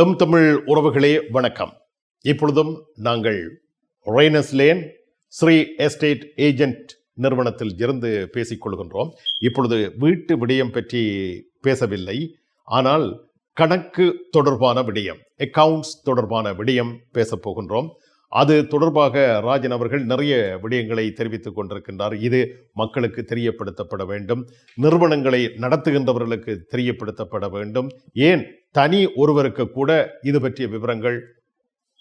M Tamil உறவுகளே வணக்கம். இப்பொழுதும் நாங்கள் Rayners Lane Sri estate agent நிறுவனத்தில் இருந்து பேசிக்கொள்கின்றோம் இப்பொழுது வீட்டு விடயம் பற்றி பேசவில்லை. ஆனால் கணக்கு தொடர்பான விடயம் அக்கவுண்ட்ஸ் தொடர்பான விடயம் பேசப் போகின்றோம். அது தொடர்பாக ராஜன் அவர்கள் நிறைய விடயங்களை தெரிவித்துக் கொண்டிருக்கின்றார். இது மக்களுக்கு தெரியப்படுத்தப்பட வேண்டும். நிறுவனங்களை நடத்துகின்றவர்களுக்கு தெரியப்படுத்தப்பட வேண்டும். ஏன் தனி ஒருவருக்கு கூட இது பற்றிய விவரங்கள்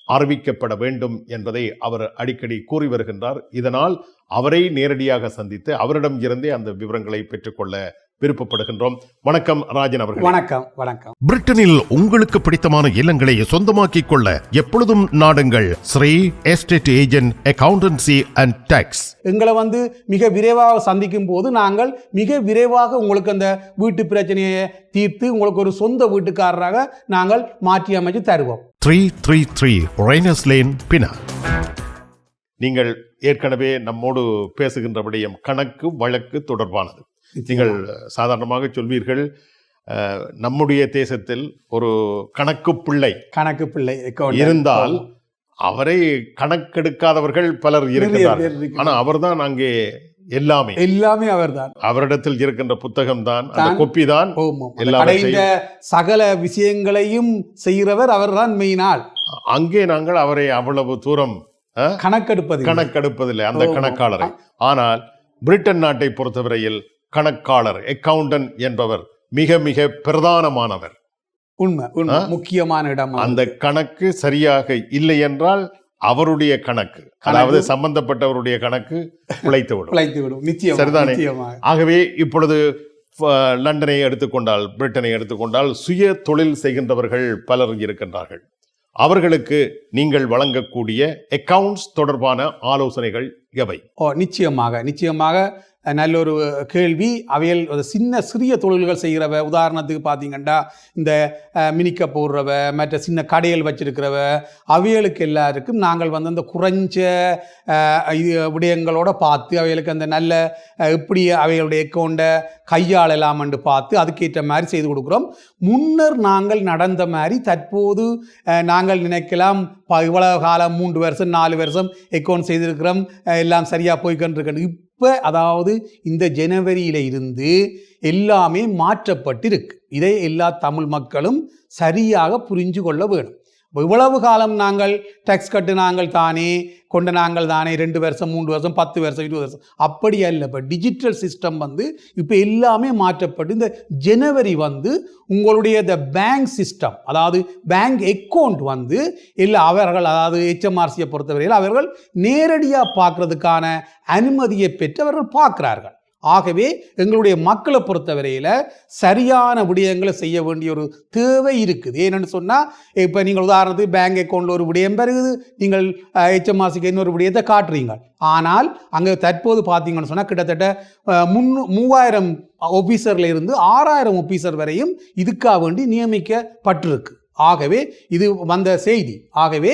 அறிவிக்கப்பட வேண்டும் என்பதை அவர் அடிக்கடி கூறி வருகின்றார். இதனால் அவரை நேரடியாக சந்தித்து அவரிடம் இருந்தே அந்த விவரங்களை பெற்றுக்கொள்ள விருப்பப்படுகின்றோம். வணக்கம் ராஜன் அவர்கள். வணக்கம் வணக்கம். பிரிட்டனில் உங்களுக்கு பிடித்தமான இல்லங்களை சொந்தமாக்கிக் கொள்ள எப்பொழுதும் நாடுங்கள். Sri estate agent accountancy and tax எங்களை வந்து மிக விரைவாக சந்திக்கும் போது நாங்கள் மிக விரைவாக உங்களுக்கு அந்த வீட்டு பிரச்சனையை தீர்த்து உங்களுக்கு ஒரு சொந்த வீட்டுக்காரராக நாங்கள் மாற்றி அமைச்சு தருவோம். Three three three Rayners Lane Pinner நீங்கள் ஏற்கனவே நம்மோடு பேசுகின்ற விடயம் கணக்கு வழக்கு தொடர்பானது நீங்கள் சாதாரணமாக சொல்வீர்கள் நம்முடைய தேசத்தில் ஒரு கணக்கு பிள்ளை கணக்கு பிள்ளை. இருந்தால் அவரை கணக்கெடுக்காதவர்கள் பலர் இருக்கிறார்கள் பேர் இருக்கிறார். ஆனா அவர்தான் அங்கே எல்லாமே எல்லாமே அவர்தான் அவரிடத்தில் இருக்கின்ற புத்தகம் தான். கொப்பி தான் கடைந்த சகல விஷயங்களையும் செய்கிறவர் அவர்தான் மெயினால் அங்கே நாங்கள் அவரை அவ்வளவு தூரம் கணக்கெடுப்பது. கணக்கெடுப்பதில்லை அந்த. கணக்காளரை ஆனால் பிரிட்டன் நாட்டை பொறுத்தவரையில் கணக்காளர் அக்கவுண்டன்ட் என்பவர் மிக மிக பிரதானமானவர் உண்மை? முக்கியமான இடம். அந்த கணக்கு சரியாக இல்லை என்றால் அவருடைய கணக்கு அதாவது சம்பந்தப்பட்டவருடைய கணக்கு பிழைத்து விடும் பிழைத்து விடும் நிச்சயம் சரிதானே? ஆகவே இப்பொழுது லண்டனை எடுத்துக்கொண்டால் பிரிட்டனை எடுத்துக்கொண்டால் சுய தொழில் செய்கின்றவர்கள் பலர் இருக்கின்றார்கள் அவர்களுக்கு நீங்கள் வழங்கக்கூடிய அக்கவுண்ட்ஸ் தொடர்பான ஆலோசனைகள் எவை ஓ நிச்சயமாக நிச்சயமாக நல்ல ஒரு கேள்வி. அவைகள் ஒரு சின்ன சிறிய தொழில்கள் செய்கிறவ உதாரணத்துக்கு பார்த்தீங்கன்னா இந்த மினிக்க போடுறவ மற்ற சின்ன கடைகள் வச்சிருக்கிறவ அவைகளுக்கு எல்லாருக்கும் நாங்கள் வந்து அந்த குறைஞ்ச இது விடயங்களோட பார்த்து அவைகளுக்கு அந்த நல்ல எப்படி அவைகளுடைய அக்கௌண்ட்டை கையாளலாம்னு பார்த்து அதுக்கேற்ற மாதிரி செய்து கொடுக்குறோம். முன்னர் நாங்கள் நடந்த மாதிரி தற்போது நாங்கள் நினைக்கலாம் இவ்வளவு காலம் மூன்று வருஷம் நாலு வருஷம் அக்கௌண்ட் செய்திருக்கிறோம். எல்லாம் சரியாக போய்கொண்டிருக்கணும் இப்போ அதாவது இந்த ஜனவரியில் இருந்து எல்லாமே மாற்றப்பட்டிருக்கு. இதை எல்லா தமிழ் மக்களும் சரியாக புரிஞ்சு கொள்ள வேணும் இவ்வளவு காலம் நாங்கள் டேக்ஸ் கட்டு நாங்கள் தானே கொண்டு நாங்கள் தானே ரெண்டு வருஷம் மூன்று வருஷம் பத்து வருஷம் இருபது வருஷம். அப்படி அல்ல இப்போ டிஜிட்டல் சிஸ்டம் வந்து இப்போ எல்லாமே மாற்றப்பட்டு இந்த ஜனவரி வந்து உங்களுடைய இந்த பேங்க் சிஸ்டம் அதாவது பேங்க் அக்கௌண்ட் வந்து இல்லை அவர்கள் அதாவது ஹெச்எம்ஆர்சியை பொறுத்தவரையில் அவர்கள் நேரடியாக பார்க்குறதுக்கான அனுமதியை பெற்று அவர்கள் பார்க்கிறார்கள். ஆகவே எங்களுடைய மக்களை பொறுத்தவரையில் சரியான விடயங்களை செய்ய வேண்டிய ஒரு தேவை இருக்குது. ஏன்னு சொன்னால் இப்போ நீங்கள் உதாரணத்துக்கு பேங்க் அக்கௌண்ட்டில் ஒரு விடயம் பெறுகுது நீங்கள் ஹெச்எம்ஆர்சிக்கு இன்னொரு விடயத்தை காட்டுறீங்க ஆனால் அங்கே தற்போது பார்த்தீங்கன்னு சொன்னால் கிட்டத்தட்ட முன்னு முன்னூ மூவாயிரம் ஆஃபீஸரில் இருந்து ஆறாயிரம் ஆஃபீஸர் வரையும் இதுக்காக வேண்டி நியமிக்கப்பட்டிருக்கு. ஆகவே இது வந்த செய்தி. ஆகவே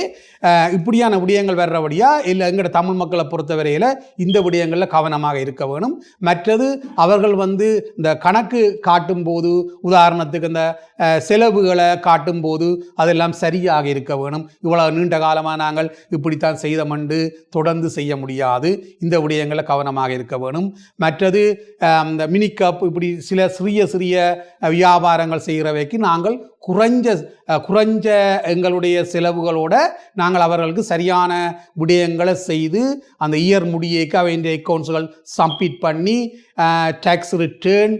இப்படியான விடயங்கள் வர்றபடியா இல்லை எங்களோட தமிழ் மக்களை பொறுத்தவரையில் இந்த விடயங்களில் கவனமாக இருக்க வேணும். மற்றது அவர்கள் வந்து இந்த கணக்கு காட்டும்போது உதாரணத்துக்கு இந்த செலவுகளை செலவுகளை காட்டும்போது அதெல்லாம் சரியாக இருக்க வேணும். இவ்வளோ நீண்ட காலமாக நாங்கள் இப்படித்தான் செய்தமண்டு தொடர்ந்து செய்ய முடியாது. இந்த விடயங்களில் கவனமாக இருக்க வேணும். மற்றது இந்த மினி இப்படி சில சிறிய சிறிய வியாபாரங்கள் வியாபாரங்கள் செய்கிறவைக்கு நாங்கள் குறைஞ்ச குறைஞ்ச எங்களுடைய செலவுகளோட நாங்கள் அவர்களுக்கு சரியான விடயங்களை செய்து அந்த இயர் முடியேக்கு அவைன்ற அக்கௌண்ட்ஸுகள் சப்மிட் பண்ணி டேக்ஸ் ரிட்டர்ன்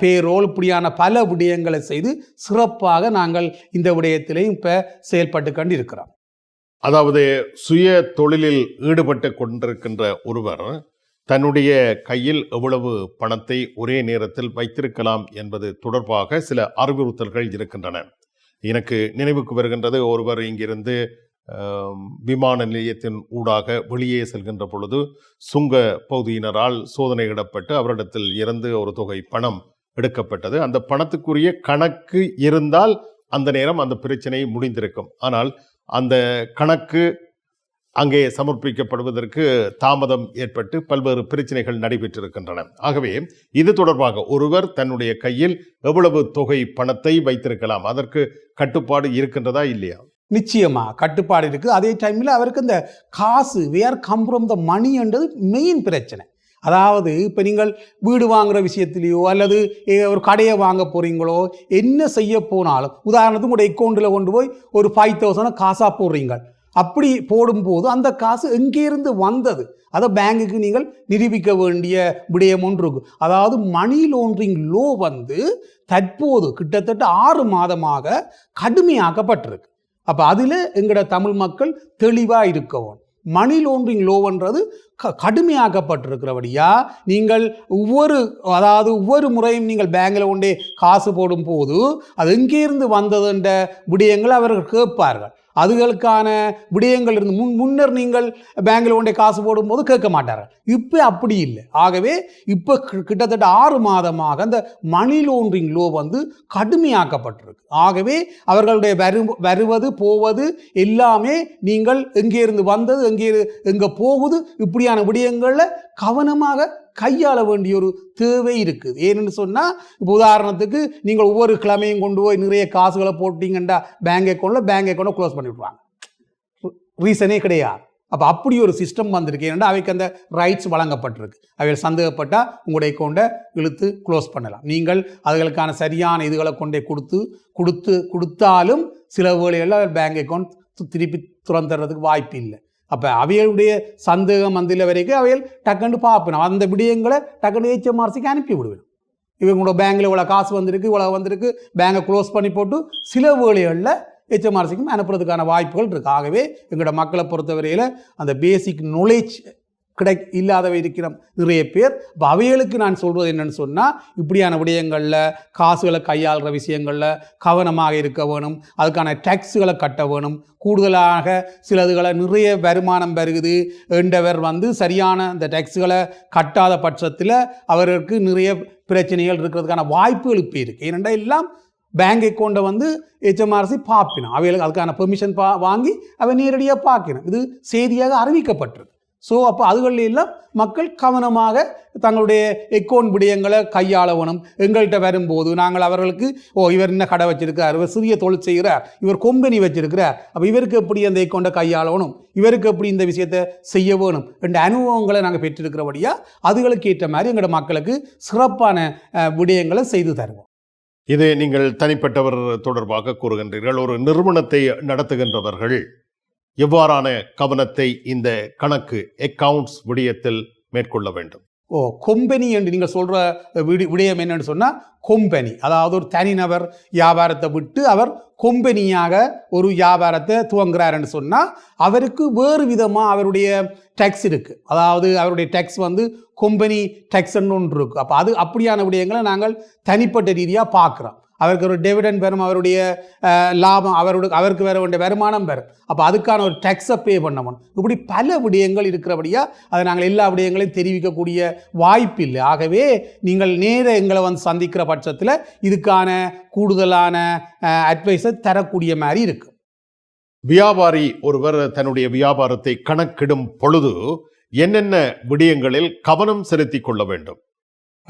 பேரோல் இப்படியான பல விடயங்களை செய்து சிறப்பாக நாங்கள் இந்த விடயத்திலையும் இப்போ செயல்பட்டு கொண்டு இருக்கிறோம். அதாவது சுய தொழிலில் ஈடுபட்டு கொண்டிருக்கின்ற ஒருவர் தன்னுடைய கையில் எவ்வளவு பணத்தை ஒரே நேரத்தில் வைத்திருக்கலாம் என்பது தொடர்பாக சில அறிவுறுத்தல்கள் இருக்கின்றன. எனக்கு நினைவுக்கு வருகின்றது ஒருவர் இங்கிருந்து விமான நிலையத்தின் ஊடாக வெளியே செல்கின்ற பொழுது சுங்க பகுதியினரால் சோதனையிடப்பட்டு அவரிடத்தில் இருந்து ஒரு தொகை பணம் எடுக்கப்பட்டது. அந்த பணத்துக்குரிய கணக்கு இருந்தால் அந்த நேரம் அந்த பிரச்சனை முடிந்திருக்கும். ஆனால் அந்த கணக்கு அங்கே சமர்ப்பிக்கப்படுவதற்கு தாமதம் ஏற்பட்டு பல்வேறு பிரச்சனைகள் நடைபெற்றிருக்கின்றன. ஆகவே இது தொடர்பாக ஒருவர் தன்னுடைய கையில் எவ்வளவு தொகை பணத்தை வைத்திருக்கலாம்? அதற்கு கட்டுப்பாடு இருக்கின்றதா இல்லையா? நிச்சயமா கட்டுப்பாடு இருக்குது அதே டைமில் அவருக்கு இந்த காசு வேர் கம் ஃப்ரம் த மணின்றது மெயின் பிரச்சனை. அதாவது இப்போ நீங்கள் வீடு வாங்குகிற விஷயத்திலேயோ அல்லது ஒரு கடையை வாங்க போகிறீங்களோ என்ன செய்ய போனாலும் உதாரணத்துக்கு உங்களுடைய அக்கௌண்ட்டில் கொண்டு போய் ஒரு ஃபைவ் தௌசண்ட் காசாக போடுறீங்க. அப்படி போடும்போது அந்த காசு எங்கேருந்து வந்தது? அதை பேங்குக்கு நீங்கள் நிரூபிக்க வேண்டிய விடயம் ஒன்று இருக்கும் அதாவது மணி லாண்ட்ரிங் லோ வந்து தற்போது கிட்டத்தட்ட ஆறு மாதமாக கடுமையாக்கப்பட்டிருக்கு. அப்போ அதில் எங்களோட தமிழ் மக்கள் தெளிவாக இருக்கவும். மணி லோன்றிங் லோவன்றது க கடுமையாக்கப்பட்டிருக்கிறபடியா நீங்கள் ஒவ்வொரு அதாவது ஒவ்வொரு முறையும் நீங்கள் பேங்கில் கொண்டே காசு போடும் போது அது எங்கேருந்து வந்ததுன்ற விடயங்கள் அவர்கள் கேட்பார்கள். அதுகளுக்கான விடயங்கள் இருந்து முன் முன்னர் நீங்கள் பேங்கில் கொண்டே காசு போடும்போது கேட்க மாட்டார்கள். இப்போ அப்படி இல்லை. ஆகவே இப்போ கி- கிட்டத்தட்ட ஆறு மாதமாக அந்த மணி லோன்றிங் லோ வந்து கடுமையாக்கப்பட்டிருக்கு. ஆகவே அவர்களுடைய வரு வருவது போவது எல்லாமே நீங்கள் எங்கே இருந்து வந்தது எங்கே எங்கே போகுது இப்படியான விடயங்களில் கவனமாக கையாள வேண்டிய ஒரு தேவை இருக்குது. ஏன்னு சொன்னால் இப்போ உதாரணத்துக்கு நீங்கள் ஒவ்வொரு கிழமையும் கொண்டு போய் நிறைய காசுகளை போட்டிங்கண்டா பேங்க் அக்கௌண்ட்டில் பேங்க் அக்கௌண்ட்டை க்ளோஸ் பண்ணி விட்ருவாங்க ரீசனே கிடையாது. அப்போ அப்படி ஒரு சிஸ்டம் வந்திருக்கு. ஏன்னா அவைக்கு அந்த ரைட்ஸ் வழங்கப்பட்டிருக்கு. அவைகள் சந்தேகப்பட்டால் உங்களுடைய அக்கௌண்ட்டை இழுத்து க்ளோஸ் பண்ணலாம். நீங்கள் அதுகளுக்கான சரியான இதுகளை கொண்டே கொடுத்து கொடுத்து கொடுத்தாலும் சில வேலைகளில் பேங்க் அக்கௌண்ட் திருப்பி திறந்துடுறதுக்கு வாய்ப்பு இல்லை அப்போ அவைகளுடைய சந்தேகம் வந்தில வரைக்கும் அவைகள் டக்குன்னு பார்ப்பணும் அந்த விடயங்களை டக்குன்னு ஹெச்எம்ஆர்சிக்கு அனுப்பி விடுவேன் இவங்களோட பேங்கில் இவ்வளோ காசு வந்திருக்கு இவ்வளோ வந்திருக்கு பேங்கை க்ளோஸ் பண்ணி போட்டு சில வேலைகளில் ஹெச்எம்ஆர்சிக்கும் அனுப்புறதுக்கான வாய்ப்புகள் இருக்குது ஆகவே எங்களோட மக்களை பொறுத்தவரையில் அந்த பேசிக் நாலேஜ் கிடை இல்லாதவை இருக்கிறோம். நிறைய பேர் இப்போ அவைகளுக்கு நான் சொல்கிறது என்னென்னு சொன்னால் இப்படியான விடயங்களில் காசுகளை கையாளுற விஷயங்களில் கவனமாக இருக்க வேணும். அதுக்கான டேக்ஸுகளை கட்ட வேணும். கூடுதலாக சிலதுகளை நிறைய வருமானம் பெருகுது என்றவர் வந்து சரியான இந்த டேக்ஸுகளை கட்டாத பட்சத்தில் அவருக்கு நிறைய பிரச்சனைகள் இருக்கிறதுக்கான வாய்ப்புகள் இப்போ இருக்குது ஏனென்றால் எல்லாம் பேங்க் அக்கௌண்ட்டை வந்து ஹெச்எம்ஆர்சி பார்ப்பினோம். அவைகளுக்கு அதுக்கான பெர்மிஷன் பா வாங்கி அவை நேரடியாக பார்க்கணும் இது செய்தியாக அறிவிக்கப்பட்டிருக்கு. ஸோ அப்போ அதுகளில் எல்லாம் மக்கள் கவனமாக தங்களுடைய எக்கோன் விடயங்களை கையாளவணும். எங்கள்கிட்ட வரும்போது நாங்கள் அவர்களுக்கு ஓ இவர் என்ன கடை வச்சிருக்கிறார் இவர் சிறிய தொழில் செய்கிறார் இவர் கொம்பனி வச்சிருக்கிறார். அப்போ இவருக்கு எப்படி அந்த எக்கோண்டை கையாளணும் இவருக்கு எப்படி இந்த விஷயத்தை செய்ய வேணும் என்ற அனுபவங்களை நாங்கள் பெற்றிருக்கிறபடியா அதுகளுக்கு ஏற்ற மாதிரி எங்களோட மக்களுக்கு சிறப்பான விடயங்களை செய்து தருவோம். இது நீங்கள் தனிப்பட்டவர் தொடர்பாக கூறுகின்றீர்கள். ஒரு நிறுவனத்தை நடத்துகின்றவர்கள் எவ்வாறான கவனத்தை இந்த கணக்கு அக்கவுண்ட்ஸ் விடயத்தில் மேற்கொள்ள வேண்டும்? ஓ கொம்பனி என்று நீங்கள் சொல்கிற விடி விடயம் என்னன்னு சொன்னால் கொம்பனி. அதாவது ஒரு தனிநபர் வியாபாரத்தை விட்டு அவர் கொம்பனியாக ஒரு வியாபாரத்தை துவங்குறாருன்னு சொன்னால் அவருக்கு வேறு விதமாக அவருடைய டேக்ஸ் இருக்குது அதாவது அவருடைய டேக்ஸ் வந்து கொம்பனி டேக்ஸ்ன்னு ஒன்று இருக்குது அப்போ அது அப்படியான விடயங்களை நாங்கள் தனிப்பட்ட ரீதியாக பார்க்குறோம். அவருக்கு ஒரு டெவிடன் பெறும் அவருடைய லாபம் அவருடைய அவருக்கு வேற வேண்டிய வருமானம் பெறும். அப்போ அதுக்கான ஒரு டேக்ஸை பே பண்ணணும் இப்படி பல விடயங்கள் இருக்கிறபடியாக அதை நாங்கள் எல்லா விடயங்களையும் தெரிவிக்கக்கூடிய வாய்ப்பு இல்லை. ஆகவே நீங்கள் நேர எங்களை வந்து சந்திக்கிற பட்சத்தில் இதுக்கான கூடுதலான அட்வைஸை தரக்கூடிய மாதிரி இருக்கும் வியாபாரி ஒருவர் தன்னுடைய வியாபாரத்தை கணக்கிடும் பொழுது என்னென்ன விடயங்களில் கவனம் செலுத்தி கொள்ள வேண்டும்?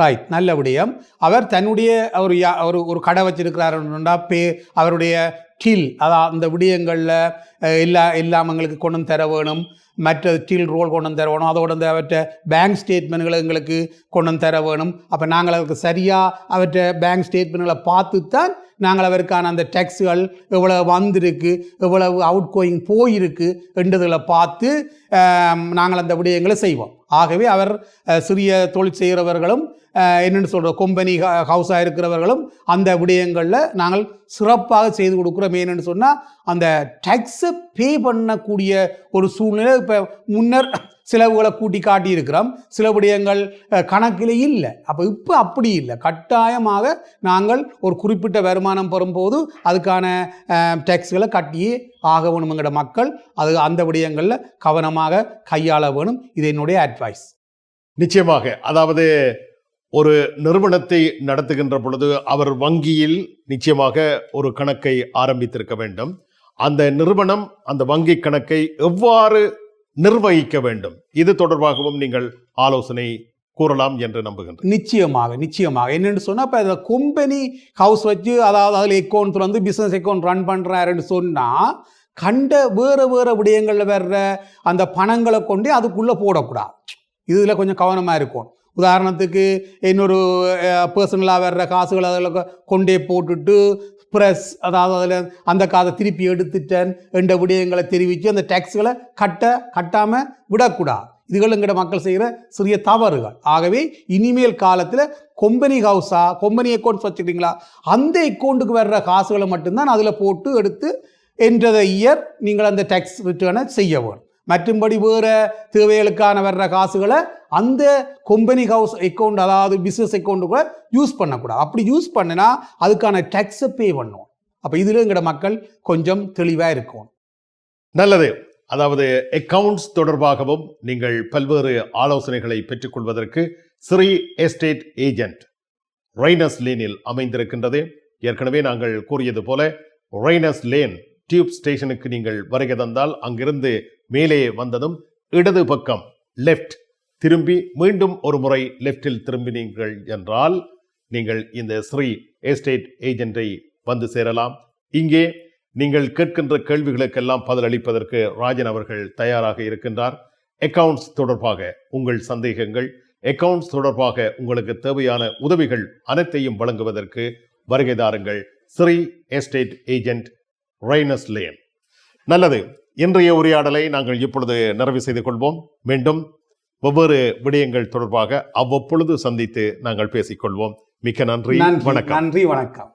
ரைட் நல்ல விடயம். அவர் தன்னுடைய ஒரு யா- ஒரு ஒரு கடை வச்சிருக்கிறாருன்னா பே அவருடைய கீழ் அதாவது அந்த விடயங்களில் எல்லா எல்லாம் எங்களுக்கு கொண்டு வந்து தர வேணும். மற்ற ஸ்டீல் ரோல் கொண்டு வந்து தர வேணும் அதோட வந்து அவற்றை பேங்க் ஸ்டேட்மெண்ட்களை எங்களுக்கு கொண்டு வந்து தர வேணும். அப்போ நாங்கள் அதுக்கு சரியாக அவற்றை பேங்க் ஸ்டேட்மெண்ட்களை பார்த்து தான் நாங்கள் அவருக்கான அந்த டேக்ஸுகள் எவ்வளவு வந்திருக்கு எவ்வளவு அவுட் கோயிங் போயிருக்கு என்றதுகளை பார்த்து நாங்கள் அந்த விடயங்களை செய்வோம். ஆகவே அவர் சிறிய தொழில் செய்கிறவர்களும் என்னென்னு சொல்கிற கொம்பனி ஹவுஸாக இருக்கிறவர்களும் அந்த விடயங்களில் நாங்கள் சிறப்பாக செய்து கொடுக்குறோம். ஏன்னு சொன்னால் அந்த டேக்ஸை பே பண்ணக்கூடிய ஒரு சூழ்நிலை இப்போ முன்னர் செலவுகளை கூட்டி காட்டியிருக்கிறோம். சில விடயங்கள் கணக்கில் இல்லை. அப்போ இப்போ அப்படி இல்லை. கட்டாயமாக நாங்கள் ஒரு குறிப்பிட்ட வருமானம் பெறும்போது அதுக்கான டேக்ஸ்களை கட்டியே ஆக வேணும் எங்களோட மக்கள் அது அந்த விடயங்களில் கவனமாக கையாள வேணும். இது என்னுடைய அட்வைஸ் நிச்சயமாக. அதாவது ஒரு நிறுவனத்தை நடத்துகின்ற பொழுது அவர் வங்கியில் நிச்சயமாக ஒரு கணக்கை ஆரம்பித்திருக்க வேண்டும். அந்த நிறுவனம் அந்த வங்கி கணக்கை எவ்வாறு நிர்வகிக்க வேண்டும்? இது தொடர்பாகவும் நீங்கள் ஆலோசனை கூறலாம் என்று நம்புகின்றேன். நிச்சயமாக நிச்சயமாக. என்னென்னு சொன்னால் இப்போ இந்த கம்பெனி ஹவுஸ் வச்சு அதாவது அதில் அக்கௌண்ட் வந்து பிஸ்னஸ் அக்கௌண்ட் ரன் பண்ணுறாருன்னு சொன்னால் கண்ட வேறு வேறு விடயங்களில் வர்ற அந்த பணங்களை கொண்டு அதுக்குள்ளே போடக்கூடாது. இதில் கொஞ்சம் கவனமாக இருக்கும் உதாரணத்துக்கு இன்னொரு பர்சனலாக வர்ற காசுகளை அதில் கொண்டே போட்டுட்டு ப்ரெஸ் அதாவது அதில் அந்த காதை திருப்பி எடுத்துட்டேன் என்ற விடயங்களை தெரிவித்து அந்த டேக்ஸ்களை கட்ட கட்டாமல் விடக்கூடாது. இதுகள் எங்கட மக்கள் செய்கிற சிறிய தவறுகள். ஆகவே இனிமேல் காலத்தில் கொம்பனி ஹவுஸா கொம்பனி அக்கௌண்ட்ஸ் வச்சுக்கிட்டீங்களா அந்த அக்கௌண்ட்டுக்கு வர்ற காசுகளை மட்டும்தான் அதில் போட்டு எடுத்து என்ற இயர் நீங்கள் அந்த டேக்ஸ் ரிட்டர்னை செய்ய வேணும். மற்றும்படி வேறு தேவைகளுக்கான வர்ற காசுகளை அந்த கொம்பனி ஹவுஸ் அக்கௌண்ட் அதாவது பிஸ்னஸ் அக்கௌண்ட்டுக்குள்ள யூஸ் பண்ணக்கூடாது. அப்படி யூஸ் பண்ணினா அதுக்கான டேக்ஸை பே பண்ணும். அப்போ இதில் எங்கட மக்கள் கொஞ்சம் தெளிவாக இருக்கும். நல்லது. அதாவது அக்கவுண்ட்ஸ் தொடர்பாகவும் நீங்கள் பல்வேறு ஆலோசனைகளை பெற்றுக்கொள்வதற்கு ஸ்ரீ எஸ்டேட் ஏஜென்ட் ரைனஸ் லேனில் அமைந்திருக்கின்றது. ஏற்கனவே நாங்கள் கூறியது போல ரைனஸ் லேன் டியூப் ஸ்டேஷனுக்கு நீங்கள் வருகை தந்தால் அங்கிருந்து மேலே வந்ததும் இடது பக்கம் லெஃப்ட் திரும்பி மீண்டும் ஒரு முறை லெஃப்டில் திரும்பினீர்கள் என்றால் நீங்கள் இந்த ஸ்ரீ எஸ்டேட் ஏஜென்ட்டை வந்து சேரலாம். இங்கே நீங்கள் கேட்கின்ற கேள்விகளுக்கெல்லாம் பதிலளிப்பதற்கு ராஜன் அவர்கள் தயாராக இருக்கின்றார். அக்கவுண்ட்ஸ் தொடர்பாக உங்கள் சந்தேகங்கள் அக்கவுண்ட்ஸ் தொடர்பாக உங்களுக்கு தேவையான உதவிகள் அனைத்தையும் வழங்குவதற்கு வருகை தாருங்கள் Sri estate agent Rayners Lane நல்லது. இன்றைய உரையாடலை நாங்கள் இப்பொழுது நிறைவு செய்து கொள்வோம். மீண்டும் ஒவ்வொரு விடயங்கள் தொடர்பாக அவ்வப்பொழுது சந்தித்து நாங்கள் பேசிக்கொள்வோம். மிக்க நன்றி. நன்றி. வணக்கம். நன்றி. வணக்கம்.